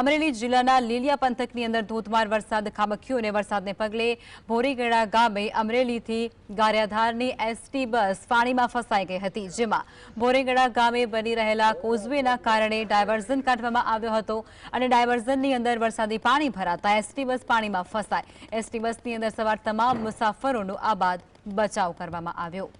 અમરેલી જિલ્લાના લીલિયા પંથકની અંદર ધોધમાર વરસાદ, ખાબક્યો અને વરસાદને પગલે ભોરીગેડા ગામે અમરેલીથી ગારિયાધારની એસટી બસ પાણીમાં ફસાઈ ગઈ હતી, જેમાં ભોરેગડા ગામે બની રહેલા કોઝવેના કારણે ડાયવર્ઝન કાઢવામાં આવ્યો હતો અને ડાયવર્ઝનની અંદર વરસાદી પાણી ભરાતા એસટી બસ પાણીમાં ફસાઈ. એસટી બસની અંદર સવાર તમામ મુસાફરોનો આ બાદ બચાવ કરવામાં આવ્યો.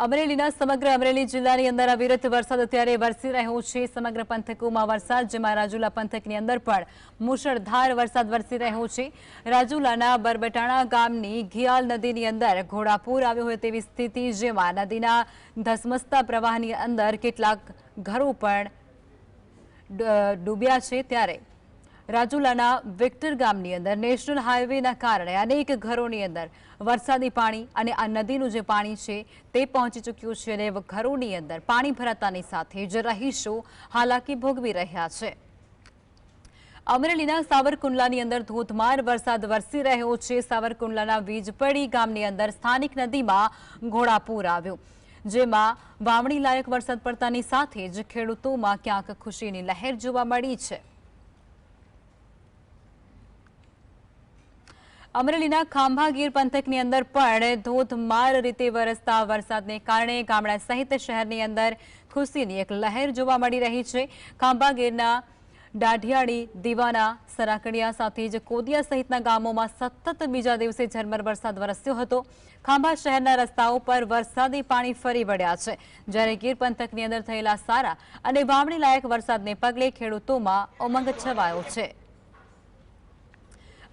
અમરેલીના સમગ્ર અમરેલી જિલ્લાની અંદર અવિરત વરસાદ અત્યારે વરસી રહ્યો છે. સમગ્ર પંથકોમાં વરસાદ, જેમાં રાજુલા પંથકની અંદર પણ મુશળધાર વરસાદ વરસી રહ્યો છે. રાજુલાના બરબટાણા ગામની ઘિયાલ નદીની અંદર ઘોડાપૂર આવ્યો હોય તેવી સ્થિતિ, જેમાં નદીના ધસમસતા પ્રવાહની અંદર કેટલાક ઘરો પણ ડૂબ્યા છે. ત્યારે રાજુલાના વિક્ટર ગામની અંદર નેશનલ હાઈવેના કારણે અનેક ઘરોની અંદર વરસાદી પાણી અને આ નદીનું જે પાણી છે તે પહોંચી ચૂક્યું છે અને ઘરોની અંદર પાણી ભરાતાની સાથે જ રહીશો હાલાકી ભોગવી રહ્યા છે. અમરેલીના સાવરકુંડલાની અંદર ધોધમાર વરસાદ વરસી રહ્યો છે. સાવરકુંડલાના વીજપડી ગામની અંદર સ્થાનિક નદીમાં ઘોડાપૂર આવ્યું, જેમાં વાવણી લાયક વરસાદ પડતાની સાથે જ ખેડૂતોમાં ક્યાંક ખુશીની લહેર જોવા મળી છે. અમરેલીના ખાંભાગીર પંથકની અંદર પણ ધોધમાર રીતે વરસતા વરસાદને કારણે ગામડા સહિત શહેરની અંદર ખુશીની એક લહેર જોવા મળી રહી છે. ખાંભાગીરના દાઢિયાળી, દીવાના સરાકડિયા સાથે જ કોદિયા સહિતના ગામોમાં સતત બીજા દિવસે ઝરમર વરસાદ વરસ્યો હતો. ખાંભા શહેરના રસ્તાઓ પર વરસાદી પાણી ફરી વળ્યા છે. જ્યારે ગીર પંથકની અંદર થયેલા સારા અને વાવણી લાયક વરસાદને પગલે ખેડૂતોમાં ઉમંગ છવાયો છે.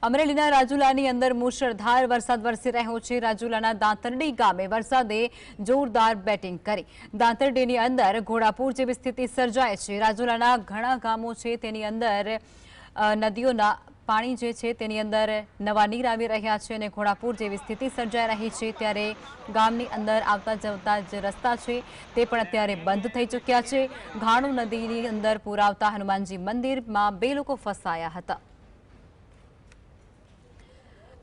અમરેલીના રાજુલાની અંદર મુશળધાર વરસાદ વરસી રહ્યો છે. રાજુલાના દાંતરડી ગામે વરસાદે જોરદાર બેટિંગ કરી. દાંતરડીની અંદર ઘોડાપુર જેવી સ્થિતિ સર્જાય છે. રાજુલાના ઘણા ગામો છે, તેની અંદર નદીઓના પાણી જે છે, તેની અંદર નવા નીર આવી રહ્યા છે અને ઘોડાપુર જેવી સ્થિતિ સર્જાઈ રહી છે. ત્યારે ગામની અંદર આવતા જતા જે રસ્તા છે, તે પણ અત્યારે બંધ થઈ ચૂક્યા છે. ઘાણુ નદીની અંદર પૂર આવતા હનુમાનજી મંદિરમાં બે લોકો ફસાયા હતા.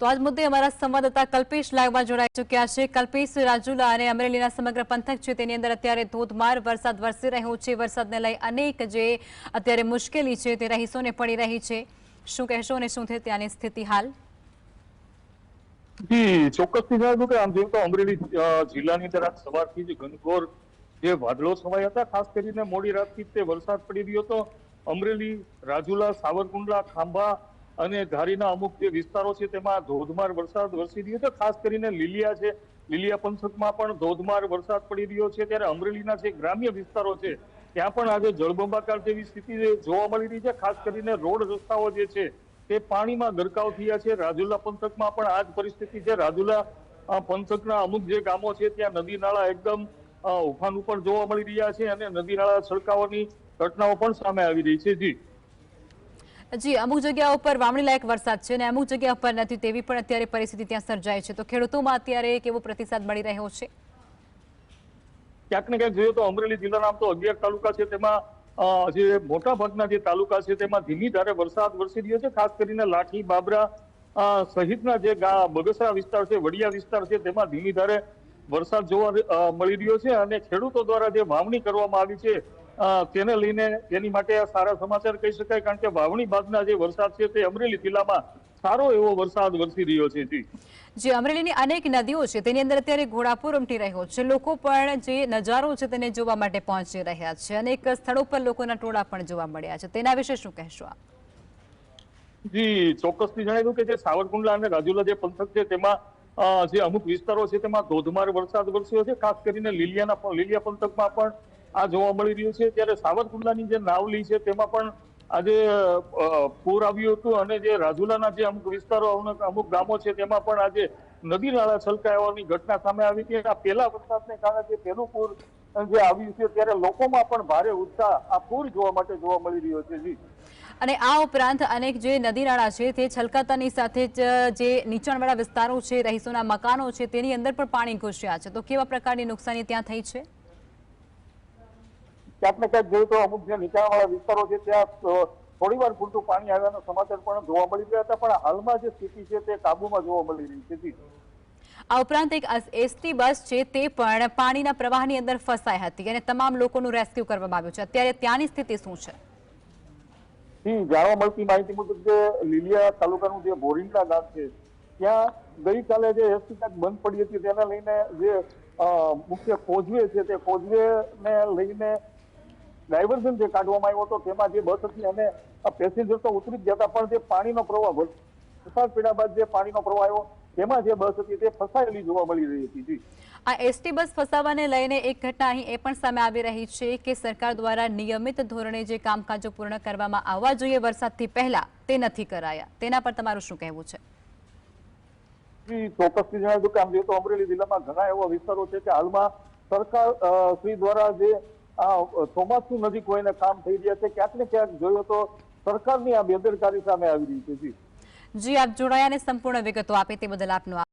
તો આજ મુદ્દે અમારા સંવાદદાતા કલ્પેશ લાગવા જોડાઈ ચૂક્યા છે. કલ્પેશ રાજુલા અને અમરેલીના સમગ્ર પંથક છે, તેની અંદર અત્યારે ધોધમાર વરસાદ વરસી રહ્યો છે. વરસાદને લઈ અનેક જે અત્યારે મુશ્કેલી છે, તે રહીશોને પડી રહી છે. શું કહેશો અને શું છે ત્યાંની સ્થિતિ હાલ? જી ચોક્કસથી જણાવ્યું કે આમ જોઈએ તો અમરેલી જિલ્લાની અંદર આજ સવારથી જ ઘનઘોર જે વાદળો છવાયા હતા, ખાસ કરીને મોડી રાતથી તે વરસાદ પડી રહ્યો હતો. અમરેલી, રાજુલા, સાવરકુંડલા, ખાંભા અને ધારીના અમુક જે વિસ્તારો છે તેમાં ધોધમાર વરસાદ વરસી રહ્યો છે. ખાસ કરીને લીલિયા છે. લીલિયા પંથકમાં પણ ધોધમાર વરસાદ પડી રહ્યો છે. ત્યારે અમરેલીના જે ગ્રામ્ય વિસ્તારો છે, ત્યાં પણ આજે જળબંબાકાર જેવી સ્થિતિ જોવા મળી રહી છે. ખાસ કરીને રોડ રસ્તાઓ જે છે, તે પાણીમાં ગરકાવ થયા છે. રાજુલા પંથકમાં પણ આ જ પરિસ્થિતિ છે. રાજુલા પંથકના અમુક જે ગામો છે, ત્યાં નદી નાળા એકદમ ઉફાન ઉપર જોવા મળી રહ્યા છે અને નદી નાળા છલકાવાની ઘટનાઓ પણ સામે આવી રહી છે. જી. જી, અમુક જગ્યાઓ પર વાવણી લાયક વરસાદ છે અને અમુક જગ્યા પર નથી, તેવી પણ અત્યારે પરિસ્થિતિ ત્યાં સર્જાય છે. તો ખેડૂતોમાં અત્યારે કેવો પ્રતિસાદ મળી રહ્યો છે? ક્યાંક ને ક્યાંક જોઈએ તો અમરેલી જિલ્લાના તો અગિયાર તાલુકા છે, તેમાં જે મોટા ભાગના જે તાલુકા છે, તેમાં ધીમી ધારે વરસાદ વરસી રહ્યો છે, ખાસ કરીને લાઠી, બાબરા સહિતના જે બગસરા વિસ્તાર છે, વડિયા વિસ્તાર છે, તેમાં ધીમી ધારે વરસાદ જોવા મળી રહ્યો છે અને ખેડૂતો દ્વારા જે વાવણી કરવામાં આવી છે તેને લઈને તેની માટે આ સારા સમાચાર કહી શકાય કારણ કે વાવણી બાદના જે વરસાદ છે તે અમરેલી જિલ્લામાં સારો એવો વરસાદ વરસી રહ્યો છે જી. જે અમરેલીની અનેક નદીઓ છે તેની અંદર અત્યારે ઘોડાપુર ઉમટી રહ્યો છે. લોકો પણ જે નજારો છે તેને જોવા માટે પહોંચી રહ્યા છે અનેક સ્થળો પર લોકોના ટોળા પણ જોવા મળ્યા છે. તેના વિશે શું કહેશો આપ? જી ચોક્કસથી જણાવ્યું કે જે સાવરકુંડલા અને રાજુલા જે પંથક છે તેમાં જે અમુક વિસ્તારો છે તેમાં ધોધમાર વરસાદ વરસ્યો છે. ખાસ કરીને લીલિયાના લીલિયા પંથકમાં પણ આ જોવા મળી રહ્યું છે. ત્યારે સાવરકુંડલાની જે નાવલી છે, તેમાં પણ આજે પૂર આવ્યું હતું અને જે રાજુલાના જે અમુક વિસ્તારો, અમુક ગામો છે, તેમાં પણ આજે નદી નાળા છલકાવાની ઘટના સામે આવી હતી. આ પહેલા વરસાદને કારણે જે પહેલું પૂર જે આવ્યું છે, ત્યારે લોકોમાં પણ ભારે ઉત્સાહ આ પૂર જોવા માટે જોવા મળી રહ્યો છે. જી. અને આ ઉપરાંત અનેક જે નદી નાળા છે, તે છલકાતાની સાથે જ, જે નીચાણવાળા વિસ્તારો છે, રહીશોના મકાનો છે, તેની અંદર પણ પાણી ઘૂસ્યા છે. તો કેવા પ્રકારની નુકસાની ત્યાં થઈ છે? ક્યાંક ને ક્યાંક જોયું તો અમુક જે નીચાણવાળા વિસ્તારો છે ત્યાં થોડી વાર પૂરતું પાણી આવ્યાનો સમાચાર પણ જોવા મળી રહ્યા હતા પણ હાલમાં જે સ્થિતિ છે તે કાબુમાં જોવા મળી રહી છે. આ ઉપરાંત એક એસટી બસ છે તે પણ પાણીના પ્રવાહની અંદર ફસાઈ હતી અને તમામ લોકોનું રેસ્ક્યુ કરવામાં આવ્યું છે. અત્યારે ત્યાંની સ્થિતિ શું છે? જાણવા મળતી માહિતી મુજબ જે લીલિયા તાલુકાનું જે બોરિંગલા ગામ છે ત્યાં ગઈકાલે જે એસટી કાંઈક બંધ પડી હતી તેને લઈને જે મુખ્ય કોઝવે છે તે કોઝવે ને લઈને ડાયવર્ઝન જે કાઢવામાં આવ્યો હતો તેમાં જે બસ હતી અને પેસેન્જર તો ઉતરી જ જતા પણ જે પાણીનો પ્રવાહ વર- વરસાદ પીડા બાદ જે પાણીનો પ્રવાહ આવ્યો તેમાં જે બસ હતી તે ફસાયેલી જોવા મળી રહી હતી જી. આ એસટી બસ ફસાવાને લઈને એક ઘટના અહીં એ પણ સામે આવી રહી છે કે સરકાર દ્વારા નિયમિત ધોરણે જે કામકાજો પૂર્ણ કરવામાં આવવા જોઈએ વરસાદથી પહેલા તે નથી કરાયા. તેના પર તમારું શું કહેવું છે? ચોક્કસથી જણાવ્યું કે આમ જોઈએ તો અમરેલી જિલ્લામાં ઘણા એવા વિસ્તારો છે કે હાલમાં સરકાર શ્રી દ્વારા જે આ ચોમાસું નજીક હોઈને કામ થઈ રહ્યા છે, ક્યાંક ને ક્યાંક જોયો તો સરકારની આ બેદરકારી સામે આવી રહી છે, જી. જી, આપ જોડાયા સંપૂર્ણ વિગતો આપી તે બદલ આપનો